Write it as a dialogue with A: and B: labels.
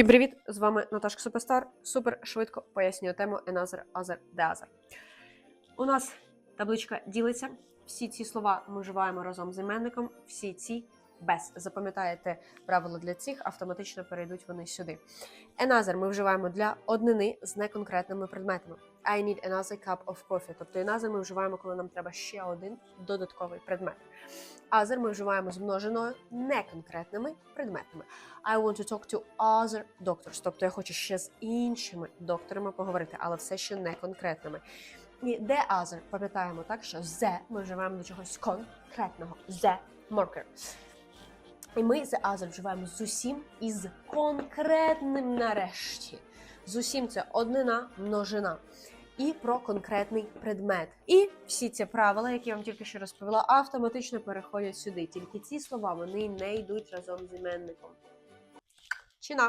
A: Всім привіт! З вами Наташка Суперстар. Супер швидко пояснюю тему Another, Other, The. У нас табличка ділиться. Всі ці слова ми вживаємо разом з іменником. Всі ці без. Запам'ятаєте правила для цих, автоматично перейдуть вони сюди. Another ми вживаємо для однини з неконкретними предметами. I need another cup of coffee. Тобто another ми вживаємо, коли нам треба ще один додатковий предмет. Other ми вживаємо з множиною неконкретними предметами. I want to talk to other doctors. Тобто я хочу ще з іншими докторами поговорити, але все ще не конкретними. І the other, пам'ятаємо так, що the ми вживаємо до чогось конкретного. The marker. І ми з other вживаємо з усім і з конкретним нарешті. З усім це однина, множина. І про конкретний предмет. І всі ці правила, які я вам тільки що розповіла, автоматично переходять сюди. Тільки ці слова вони не йдуть разом з іменником. Чина.